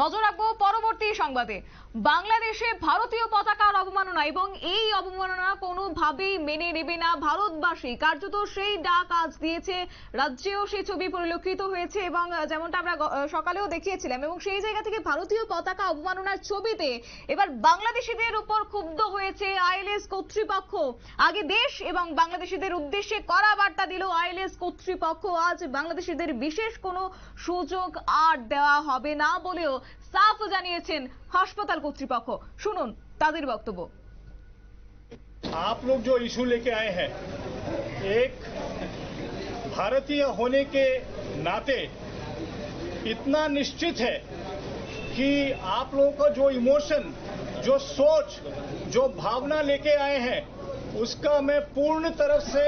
নজর রাখব পরবর্তী সংবাদে। বাংলাদেশে ভারতীয় পতাকার অবমাননা এবং এই অবমাননা কোনোভাবেই মেনে নেবে না ভারতবাসী। কার্যত সেই ডাক আজ দিয়েছে রাজ্যেও সেই ছবি পরিলক্ষিত হয়েছে এবং যেমনটা আমরা সকালেও দেখিয়েছিলাম এবং সেই জায়গা থেকে ভারতীয় পতাকা অবমাননার ছবিতে এবার বাংলাদেশিদের উপর ক্ষুব্ধ হয়েছে আইএলএস কর্তৃপক্ষ। আগে দেশ এবং বাংলাদেশিদের উদ্দেশ্যে কড়া বার্তা দিল আইএলএস কর্তৃপক্ষ আজ বাংলাদেশিদের বিশেষ কোনো সুযোগ আর দেওয়া হবে না বলেও সাফ জানিয়েছেন হাসপাতাল কর্তৃপক্ষ শুনুন তাদের বক্তব্য आप लोग जो इशू लेके आए हैं एक भारतीय होने के नाते इतना निश्चित है कि आप लोगों का जो इमोशन जो सोच जो भावना लेके आए हैं उसका मैं पूर्ण तरफ से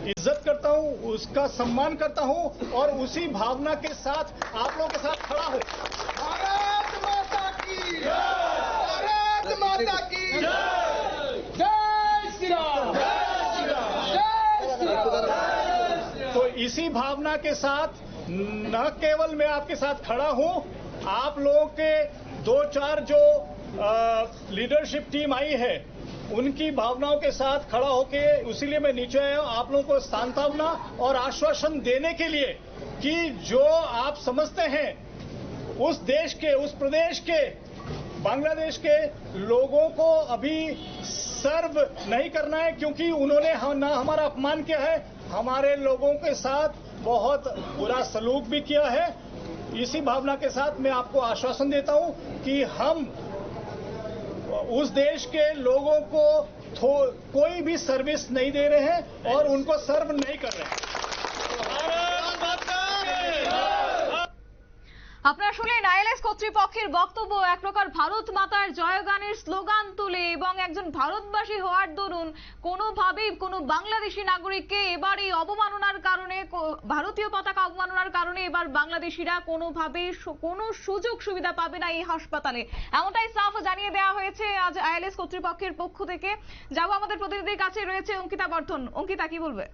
इज़्ज़त करता हूँ, उसका सम्मान करता हूँ और उसी भावना के साथ आप लोगों के साथ खड़ा हूँ। भारत माता की, भारत माता की। जय श्री राम। जय श्री राम। तो इसी भावना के साथ, न केवल मैं आपके साथ खड़ा हूँ, आप लोगों के दो चार जो लीडरशिप टीम आई है उनकी भावनाओं के साथ खड़ा होके उसीलिए मैं नीचे आया हूँ। आप लोगों को सांत्वना और आश्वासन देने के लिए कि जो आप समझते हैं उस देश के उस प्रदेश के बांग्लादेश के लोगों को अभी सर्व नहीं करना है क्योंकि उन्होंने हम, ना हमारा अपमान किया है हमारे लोगों के साथ बहुत बुरा सलूक भी किया है। इसी भावना के साथ मैं आपको आश्वासन देता हूँ कि हम उस देश के लोगों को कोई भी सर्विस नहीं दे रहे हैं और उनको सर्व नहीं कर रहे हैं। আপনারা শুনলেন আইএলএস কর্তৃপক্ষের বক্তব্য, এক প্রকার ভারত মাতার জয়গানের স্লোগান তুলে এবং একজন ভারতবাসী হওয়ার দরুন কোনোভাবেই কোনো বাংলাদেশি নাগরিককে এবার এই অবমাননার কারণে ভারতীয় পতাকা অবমাননার কারণে এবার বাংলাদেশিরা কোনোভাবেই কোনো সুযোগ সুবিধা পাবে না এই হাসপাতালে। এমনটাই সাফ জানিয়ে দেওয়া হয়েছে আজ আইএলএস কর্তৃপক্ষের পক্ষ থেকে। যাব আমাদের প্রতিনিধির কাছে, রয়েছে অঙ্কিতা বর্ধন। অঙ্কিতা, কি বলবে?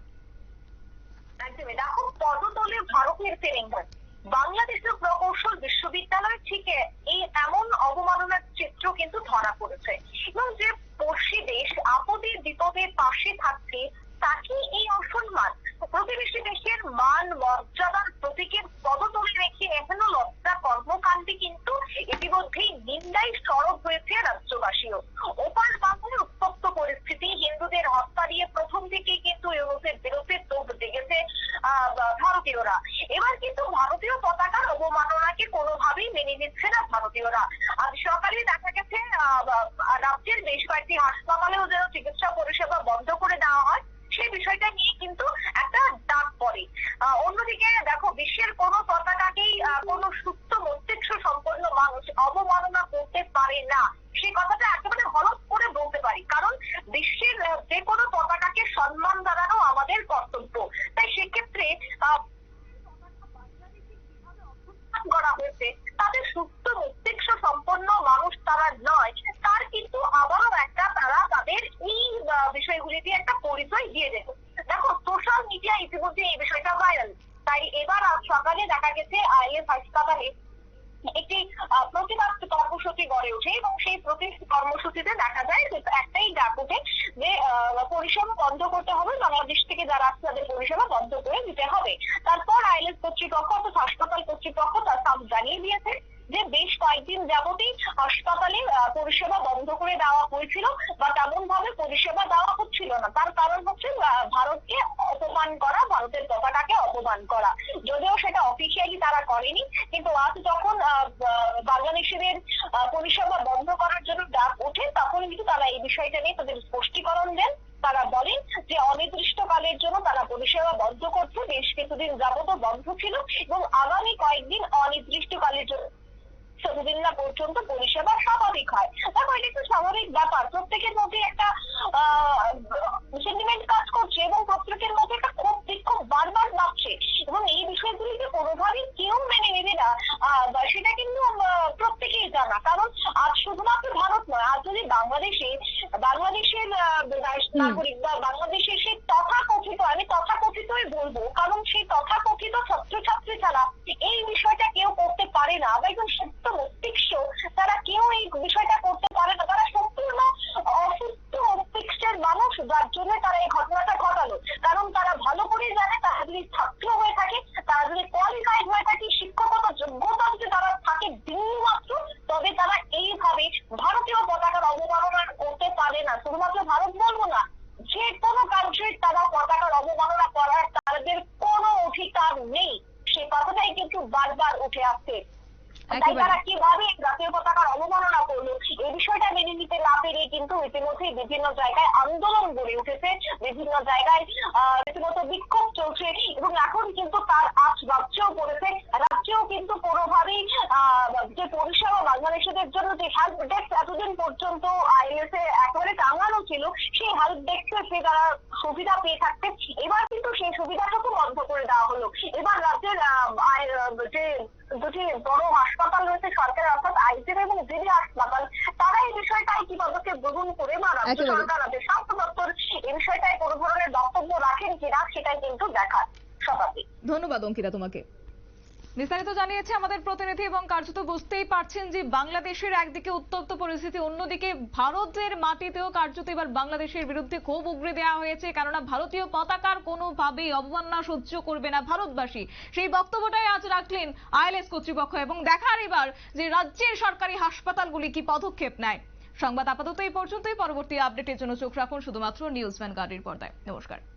দেখো, পদতলে ভারতের তেলেঙ্গান। বাংলাদেশের প্রকৌশল বিশ্ববিদ্যালয় থেকে এই এমন অবমাননার চিত্র কিন্তু ধরা পড়েছে। এবং যে পড়শি দেশ আপদে বিপদে পাশে থাকছে তাকে এই অসম্মান। প্রতিবেশী দেশের মান, মর্যাদার প্রতীকের পদতলে রেখে এখনও লজ্জা কর্মকাণ্ডে কিন্তু ইতিমধ্যেই নিন্দায় সরব হয়েছে রাজ্যবাসীও। ওপার বাংলার উত্তপ্ত পরিস্থিতি, হিন্দুদের হত্যা দিয়ে প্রথম থেকেই কিন্তু ইউরোপের বিরুদ্ধে তোপ দেখেছে ভারতীয়রা। এবার কিন্তু ভারতীয় পতাকার অবমাননাকে কোনোভাবেই মেনে নিচ্ছে না ভারতীয়রা। আজ সকালে দেখা গেছে রাজ্যের বেশ কয়েকটি হাসপাতালেও যেন চিকিৎসা পরিষেবা বন্ধ করে দেওয়া হয় সেই বিষয়টা নিয়ে কিন্তু একটা ডাক পড়ে। অন্যদিকে দেখো, বিশ্বের কোন পতাকাকেই আহ, কোনো সুস্থ মস্তিষ্ক সম্পন্ন মানুষ অবমাননা করতে পারে না সেই কথাটা একেবারে হলফ করে বলতে পারি কারণ বিশ্বের আহ, যে কোনো পতাকাকে সম্মান জানানো আমাদের কর্তব্য তাই সেক্ষেত্রে আহ, করা হয়েছে তাদের সুস্থ মস্তিষ্ক সম্পন্ন মানুষ তারা নয় তার কিন্তু আবারও একটা তারা তাদের এই আহ, বিষয়গুলিতে একটা পরিচয় দিয়ে দেবে দেখো সোশ্যাল মিডিয়া ইতিমধ্যে এই বিষয়টা ভাইরাল তাই এবার আজ সকালে দেখা গেছে আইএস হাসপাতালে একটি আহ, প্রতিবাদ কর্মসূচি গড়ে ওঠে এবং সেই প্রতি কর্মসূচিতে দেখা যায় যে একটাই ডাক ওঠে যে পরিষেবা বন্ধ করতে হবে, বাংলাদেশ থেকে যারা আসছে তাদের পরিষেবা বন্ধ করে দিতে হবে। তারপর আইএলএস কর্তৃপক্ষ অর্থাৎ হাসপাতাল কর্তৃপক্ষ তার সাম জানিয়ে দিয়েছে যে বেশ কয়েকদিন যাবতই হাসপাতালে পরিষেবা বন্ধ করে দেওয়া হয়েছিল বা তেমন ভাবে পরিষেবা দেওয়া হচ্ছিল না। তার কারণ হচ্ছে ভারতকে অপমান করা, ভারতের পতাকাকে করা। যদিও সেটা অফিসিয়ালি তারা করেনি, কিন্তু আজ যখন বাংলাদেশিদের পরিষেবা বন্ধ করার জন্য ডাক ওঠে, তখন কিন্তু তারা এই বিষয়টা নিয়ে তাদের স্পষ্টীকরণ দেন। তারা বলেন যে অনির্দিষ্টকালের জন্য তারা পরিষেবা বন্ধ করছে, বেশ কিছুদিন যাবত বন্ধ ছিল এবং আগামী কয়েকদিন অনির্দিষ্টকালের জন্য যতদিন না পর্যন্ত পরিষেবা স্বাভাবিক হয়। দেখো, এটা একটু স্বাভাবিক ব্যাপার। প্রত্যেকের মধ্যে নাগরিক বা বাংলাদেশের সেই তথাকথিত, আমি তথাকথিতই বলব, কারণ সেই তথাকথিত ছাত্রছাত্রী ছাড়া এই বিষয়টা কেউ করতে পারে না। বা একজন সত্য, মস্তিষ্ক, তারা কেউ এই বিষয়টা করতে পারে না। আর নেই। সে কথাটাই কিন্তু বারবার উঠে আসছে। তাই তারা কীভাবে জাতীয় পতাকার অবমাননা করল এই বিষয়টা মেনে নিতে না পেরে কিন্তু ইতিমধ্যেই বিভিন্ন জায়গায় আন্দোলন গড়ে উঠেছে বিভিন্ন জায়গায় রীতিমতো বিক্ষোভ চলছে এবং এখন কিন্তু তার আজ রাজ্যেও পড়েছে রাজ্যেও কিন্তু কোনোভাবেই যে পরিষেবা বাংলাদেশিদের জন্য যে হেল্প ডেস্ক এতদিন পর্যন্ত আইএসএ একেবারে টাঙানো ছিল সেই হেল্প ডেস্কে সে তারা সুবিধা পেয়ে থাকতে এবার কিন্তু সেই সুবিধাটুকু বন্ধ করে দেওয়া হলো। এবার রাজ্যের যে দুটি বড় হাসপাতাল রয়েছে সরকারের অর্থাৎ আইসিএম এবং জিবি হাসপাতাল তারা এই বিষয়টাই কি পদক্ষেপ গ্রহণ করে বা রাজ্য সরকার রাজ্যের স্বাস্থ্য দপ্তর এই বিষয়টায় কোনো ধরনের বক্তব্য রাখেন কিনা সেটাই কিন্তু দেখার স্বাভাবিক ধন্যবাদ অঙ্কিতা তোমাকে। বিস্তারিত জানিয়েছে আমাদের প্রতিনিধি এবং কার্যত বুঝতেই পারছেন যে বাংলাদেশের একদিকে উত্তপ্ত পরিস্থিতি, অন্যদিকে ভারতের মাটিতেও কার্যত এবার বাংলাদেশের বিরুদ্ধে ক্ষোভ উগরে দেওয়া হয়েছে। কেননা ভারতীয় পতাকার কোনোভাবেই অবমাননা সহ্য করবে না ভারতবাসী। সেই বক্তব্যটাই আজ রাখলেন আইএলএস কর্তৃপক্ষ এবং দেখার এবার যে রাজ্যের সরকারি হাসপাতালগুলি কি পদক্ষেপ নেয়। সংবাদ আপাতত এই পর্যন্তই। পরবর্তী আপডেটের জন্য চোখ রাখুন শুধুমাত্র নিউজ ভ্যান গাড়ির পর্দায়। নমস্কার।